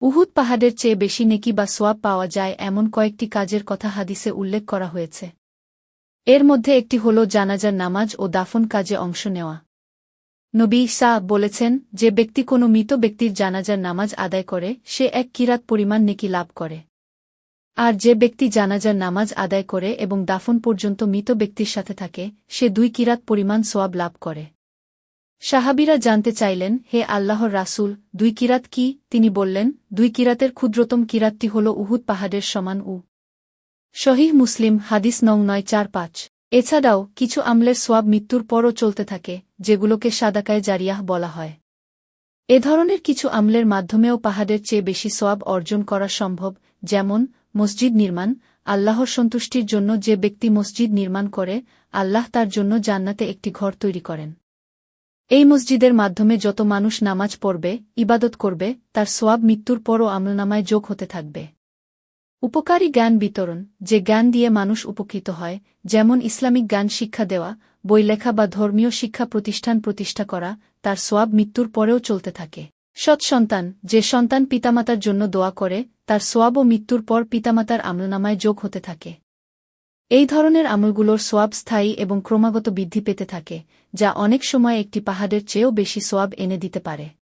উহুদ পাহাড়ের চেয়ে বেশি নেকি বা সোয়াব পাওয়া যায় এমন কয়েকটি কাজের কথা হাদিসে উল্লেখ করা হয়েছে। এর মধ্যে একটি হল জানাজার নামাজ ও দাফন কাজে অংশ নেওয়া। নবী শাহ বলেছেন যে ব্যক্তি কোনো মৃত ব্যক্তির জানাজার নামাজ আদায় করে, সে এক কিরাত পরিমাণ নেকি লাভ করে। আর যে ব্যক্তি জানাজার নামাজ আদায় করে এবং দাফন পর্যন্ত মৃত ব্যক্তির সাথে থাকে, সে দুই কিরাত পরিমাণ সোয়াব লাভ করে। সাহাবিরা জানতে চাইলেন, হে আল্লাহর রাসূল, দুই কিরাত কি? তিনি বললেন, দুই কিরাতের ক্ষুদ্রতম কিরাতটি হল উহুদ পাহাড়ের সমান উ। শহীহ মুসলিম, হাদিস নং নয় চার পাঁচ। এছাড়াও, কিছু আমলের সোয়াব মৃত্যুর পরও চলতে থাকে, যেগুলোকে সাদাকায় জারিয়াহ বলা হয়। এ ধরনের কিছু আমলের মাধ্যমেও পাহাড়ের চেয়ে বেশি সোয়াব অর্জন করা সম্ভব, যেমন, মসজিদ নির্মাণ, আল্লাহর সন্তুষ্টির জন্য যে ব্যক্তি মসজিদ নির্মাণ করে, আল্লাহ তার জন্য জান্নাতে একটি ঘর তৈরি করেন। এই মসজিদের মাধ্যমে যত মানুষ নামাজ পড়বে, ইবাদত করবে, তার সোয়াব মৃত্যুর পরও আমলনামায় যোগ হতে থাকবে। উপকারী জ্ঞান বিতরণ, যে জ্ঞান দিয়ে মানুষ উপকৃত হয়, যেমন ইসলামিক জ্ঞান শিক্ষা দেওয়া, বই লেখা বা ধর্মীয় শিক্ষা প্রতিষ্ঠান প্রতিষ্ঠা করা, তার সোয়াব মৃত্যুর পরেও চলতে থাকে। সৎ সন্তান যে সন্তান পিতামাতার জন্য দোয়া করে, তার সোয়াব ও মৃত্যুর পর পিতামাতার আমলনামায় যোগ হতে থাকে। এই ধরনের আমলগুলোর সোয়াব স্থায়ী এবং ক্রমাগত বৃদ্ধি পেতে থাকে, যা অনেক সময় একটি পাহাড়ের চেয়েও বেশি সোয়াব এনে দিতে পারে।